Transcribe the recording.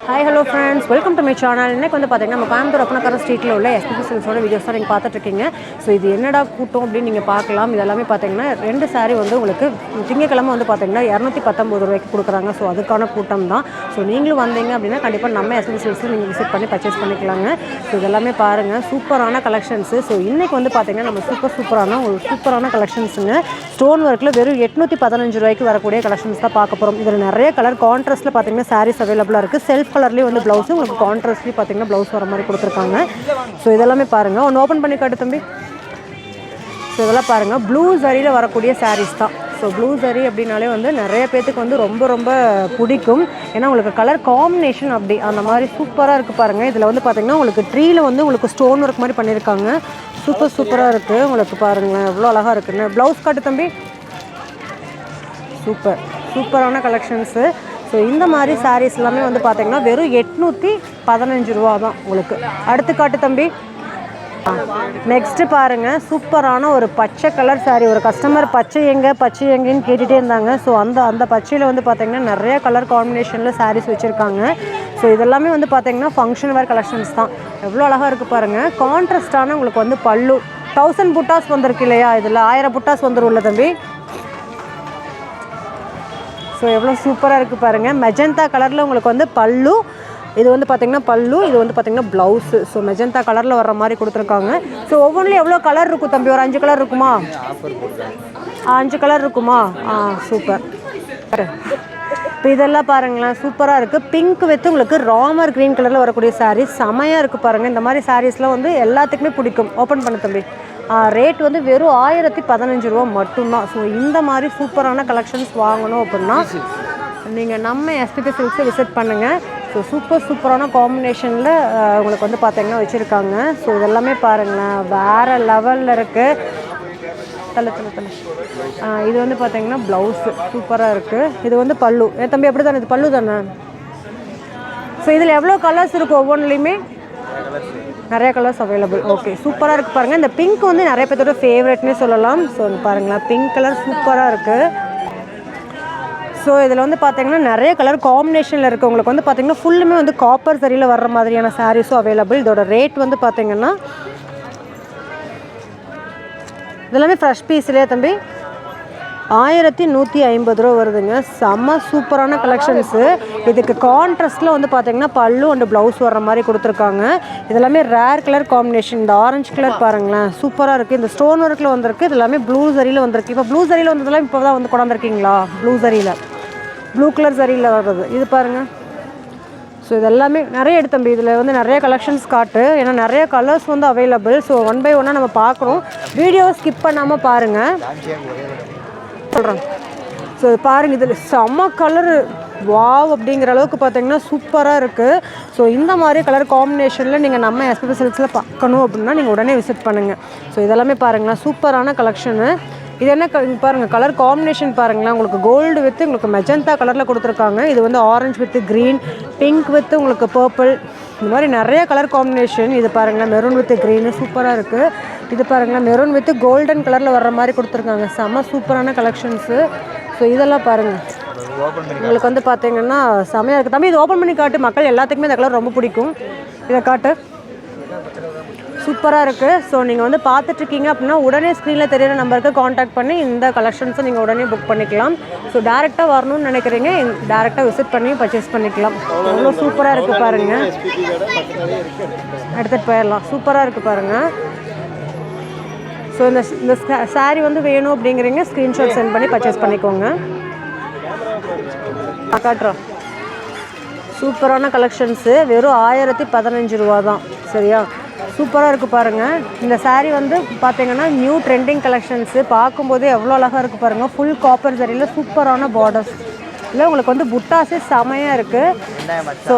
Hi hello friends welcome to my channel இன்னைக்கு வந்து பார்த்தீங்கன்னா நம்ம கோயம்புத்தூர் அப்பனக்கார ஸ்ட்ரீட்டில் உள்ள எஸ்பிபி சில்ஸோட வீடியோஸ் தான் நீங்கள் பார்த்துட்ருக்கீங்க. ஸோ இது என்னடா கூட்டம் அப்படின்னு நீங்கள் பார்க்கலாம். இதெல்லாமே பார்த்தீங்கன்னா ரெண்டு saree வந்து உங்களுக்கு திங்கக்கிழமை வந்து பார்த்தீங்கன்னா இரநூத்தி பத்தொம்பது ரூபாய்க்கு கொடுக்குறாங்க. ஸோ அதுக்கான கூட்டம் தான். ஸோ நீங்களும் வந்தீங்க அப்படின்னா கண்டிப்பாக நம்ம எஸ்பிபி சில்ஸில் நீங்கள் விசிட் பண்ணி பர்ச்சேஸ் பண்ணிக்கலாங்க. ஸோ இதெல்லாமே பாருங்கள் சூப்பரான கலெக்ஷன்ஸு ஸோ இன்றைக்கி வந்து பார்த்தீங்கன்னா நம்ம சூப்பர் சூப்பரான ஒரு சூப்பரான கலெக்ஷன்ஸுங்க ஸ்டோன் ஒர்க்கில் வெறும் எட்நூற்றி பதினஞ்சு ரூபாய்க்கு வரக்கூடிய கலெக்ஷன்ஸ் தான் பார்க்க போகிறோம் இதில் நிறைய கலர் கான்ட்ராஸ்ட்டில் பார்த்தீங்கன்னா சாரீஸ் அவைலபிளாக இருக்குது செல்ஃப் கலர்லேயும் வந்து ப்ளவுஸு உங்களுக்கு கான்ட்ராஸ்ட்லேயும் பார்த்தீங்கன்னா ப்ளவுஸ் வர மாதிரி கொடுத்துருக்காங்க. ஸோ இதெல்லாமே பாருங்கள் ஒன்று ஓப்பன் பண்ணி காட்டு தம்பி. ஸோ இதெல்லாம் பாருங்கள் ப்ளூ சரியில் வரக்கூடிய சாரீஸ் தான். ஸோ ப்ளூ சரி அப்படின்னாலே வந்து நிறைய பேத்துக்கு வந்து ரொம்ப ரொம்ப பிடிக்கும். ஏன்னா உங்களுக்கு கலர் காம்பினேஷன் அப்படி அந்த மாதிரி சூப்பராக இருக்குது பாருங்கள் இதில் வந்து பார்த்தீங்கன்னா உங்களுக்கு ட்ரீயில் வந்து உங்களுக்கு ஸ்டோன் ஒர்க் மாதிரி பண்ணியிருக்காங்க. சூப்பர் சூப்பராக இருக்குது உங்களுக்கு பாருங்களேன் எவ்வளோ அழகாக இருக்குன்னு. ப்ளவுஸ் காட்டு தம்பி. சூப்பர் சூப்பரான கலெக்ஷன்ஸு ஸோ இந்த மாதிரி சாரீஸ் எல்லாமே வந்து பார்த்தீங்கன்னா வெறும் எட்நூற்றி பதினஞ்சு ரூபா தான் உங்களுக்கு. அடுத்து காட்டு தம்பி. நெக்ஸ்ட்டு பாருங்கள் சூப்பரான ஒரு பச்சை கலர் saree. ஒரு கஸ்டமர் பச்சை எங்கே பச்சை எங்கேன்னு கேட்டுகிட்டே இருந்தாங்க. ஸோ அந்த அந்த பச்சையில் வந்து பார்த்தீங்கன்னா நிறைய கலர் காம்பினேஷனில் சாரீஸ் வச்சுருக்காங்க. ஸோ இதெல்லாமே வந்து பார்த்தீங்கன்னா ஃபங்க்ஷன் வேர் கலெக்ஷன்ஸ் தான். எவ்வளோ அழகாக இருக்குது பாருங்கள் கான்ட்ராஸ்டான உங்களுக்கு வந்து பல்லு. தௌசண்ட் புட்டாஸ் வந்திருக்கு இல்லையா? இதில் ஆயிரம் புட்டாஸ் வந்துரும்ல தம்பி. ஸோ எவ்வளோ சூப்பராக இருக்குது பாருங்கள் மெஜந்தா கலரில் உங்களுக்கு வந்து பல்லு இது வந்து பார்த்திங்கன்னா பல்லு இது வந்து பார்த்திங்கன்னா ப்ளவுஸு ஸோ மெஜந்தா கலரில் வர்ற மாதிரி கொடுத்துருக்காங்க. ஸோ ஒவ்வொன்றிலும் எவ்வளோ கலர் இருக்கும் தம்பி? ஒரு அஞ்சு கலர் இருக்குமா? ஆ, அஞ்சு கலர் இருக்குமா? ஆ சூப்பர் இப்போ இதெல்லாம் பாருங்களேன் சூப்பராக இருக்குது பிங்க் வித் உங்களுக்கு ராமர் க்ரீன் கலரில் வரக்கூடிய சாரீஸ் செமையாக இருக்குது பாருங்கள் இந்த மாதிரி சாரீஸ்லாம் வந்து எல்லாத்துக்குமே பிடிக்கும். ஓப்பன் பண்ணு தம்பி. ரேட் வந்து வெறும் ஆயிரத்தி பதினஞ்சு ரூபா மட்டும்தான். ஸோ இந்த மாதிரி சூப்பரான கலெக்ஷன்ஸ் வாங்கணும் அப்படின்னா நீங்கள் நம்ம எஸ்பிபி சில்க்ஸை விசிட் பண்ணுங்கள் ஸோ சூப்பர் சூப்பரான காம்பினேஷனில் உங்களுக்கு வந்து பார்த்தீங்கன்னா வச்சுருக்காங்க. ஸோ இதெல்லாமே பாருங்களேன். வேறு லெவலில் இருக்குது தலை தலை தலை இது வந்து பார்த்தீங்கன்னா ப்ளவுஸு சூப்பராக இருக்குது இது வந்து பல்லு. ஏன் தம்பி அப்படி தானே இது பல்லு தானே? ஸோ இதில் எவ்வளோ கலர்ஸ் இருக்கும் ஒவ்வொன்றுலையுமே நிறைய கலர்ஸ் அவைலபிள் ஓகே சூப்பராக இருக்குது பாருங்கள் இந்த பிங்க் வந்து நிறைய பேர்த்தோட ஃபேவரட்னே சொல்லலாம். ஸோ பாருங்களேன். பிங்க் கலர் சூப்பராக இருக்குது ஸோ இதில் வந்து பார்த்தீங்கன்னா நிறைய கலர் காம்பினேஷனில் இருக்குது உங்களுக்கு வந்து பார்த்தீங்கன்னா ஃபுல்லுமே வந்து காப்பர் சரியில் வர்ற மாதிரியான சாரீஸும் அவைலபிள் இதோட ரேட் வந்து பார்த்தீங்கன்னா இதெல்லாமே ஃப்ரெஷ் பீஸ் இல்லையா தம்பி. ஆயிரத்தி நூற்றி ஐம்பது ரூபா வருதுங்க. செம்ம சூப்பரான கலெக்ஷன்ஸு இதுக்கு கான்ட்ராஸ்ட்டில் வந்து பார்த்தீங்கன்னா பல்லு அண்டு ப்ளவுஸ் வர்ற மாதிரி கொடுத்துருக்காங்க. இதெல்லாமே ரேர் கலர் காம்பினேஷன் இந்த ஆரஞ்சு கலர் பாருங்களேன். சூப்பராக இருக்குது இந்த ஸ்டோன் ஒர்க்கில் வந்திருக்கு. இது எல்லாமே ப்ளூ சரியில் வந்திருக்கு. இப்போ ப்ளூ சரியில் வந்ததெல்லாம் இப்போ தான் வந்து கொண்டாந்துருக்கீங்களா? ப்ளூ சரியில் ப்ளூ கலர் சரியில் வர்றது. இது பாருங்கள் ஸோ இது எல்லாமே நிறைய எடுத்தம்பி இதில் வந்து நிறைய கலெக்ஷன்ஸ் காட்டு. ஏன்னா நிறைய கலர்ஸ் வந்து அவைலபிள் ஸோ ஒன் பை ஒன்னாக நம்ம பார்க்குறோம் வீடியோ ஸ்கிப் பண்ணாமல் பாருங்கள் சொல்கிறாங்க ஸோ பாருங்கள் இதில் செம்ம கலரு வாவ் அப்படிங்கிற அளவுக்கு பார்த்தீங்கன்னா சூப்பராக இருக்குது ஸோ இந்த மாதிரி கலர் காம்பினேஷனில் நீங்கள் நம்ம எஸ்பிபி சில்க்ஸில் பார்க்கணும் அப்படின்னா நீங்கள் உடனே விசிட் பண்ணுங்கள் ஸோ இதெல்லாமே பாருங்களேன் சூப்பரான கலெக்ஷனு இது என்ன க- பாருங்கள் கலர் காம்பினேஷன் பாருங்களேன். உங்களுக்கு கோல்டு வித்து உங்களுக்கு மெஜந்தா கலரில் கொடுத்துருக்காங்க. இது வந்து orange with green pink with உங்களுக்கு பர்பிள் இந்த மாதிரி நிறைய கலர் காம்பினேஷன் இது பாருங்களேன் மெரூன் வித் க்ரீனு சூப்பராக இருக்குது இது பாருங்களேன் மெரூன் வித் கோல்டன் கலரில் வர்ற மாதிரி கொடுத்துருக்காங்க. செம்ம சூப்பரான கலெக்ஷன்ஸு ஸோ இதெல்லாம் பாருங்கள் உங்களுக்கு வந்து பார்த்தீங்கன்னா செமையாக இருக்குது தம்பி இது ஓப்பன் பண்ணி காட்டு. மக்கள் எல்லாத்துக்குமே இந்த கலர் ரொம்ப பிடிக்கும். இதை காட்டு. சூப்பராக இருக்குது ஸோ நீங்கள் வந்து பார்த்துட்ருக்கீங்க அப்படின்னா உடனே ஸ்க்ரீனில் தெரியிற நம்பருக்கு காண்டாக்ட் பண்ணி இந்த கலெக்ஷன்ஸை நீங்கள் உடனே புக் பண்ணிக்கலாம். ஸோ டேரெக்டாக வரணும்னு நினைக்கிறீங்க. டேரெக்டாக விசிட் பண்ணி பர்ச்சேஸ் பண்ணிக்கலாம். அவ்வளோ சூப்பராக இருக்குது பாருங்கள் எடுத்துகிட்டு போயிடலாம். சூப்பராக இருக்குது பாருங்கள் ஸோ இந்த இந்த சாரீ வந்து வேணும் அப்படிங்கிறீங்க ஸ்க்ரீன்ஷாட் சென்ட் பண்ணி பர்ச்சேஸ் பண்ணிக்கோங்க. காட்டுறோம் சூப்பரான கலெக்ஷன்ஸு வெறும் ஆயிரத்தி பதினஞ்சு ரூபா தான் சரியா? சூப்பராக இருக்குது பாருங்கள் இந்த saree வந்து பார்த்தீங்கன்னா நியூ ட்ரெண்டிங் கலெக்ஷன்ஸு பார்க்கும்போதே எவ்வளோ அழகாக இருக்குது பாருங்கள் ஃபுல் காப்பர் சரியில் சூப்பரான பார்டர்ஸ் இல்லை உங்களுக்கு வந்து புட்டாஸே செமையாக இருக்குது ஸோ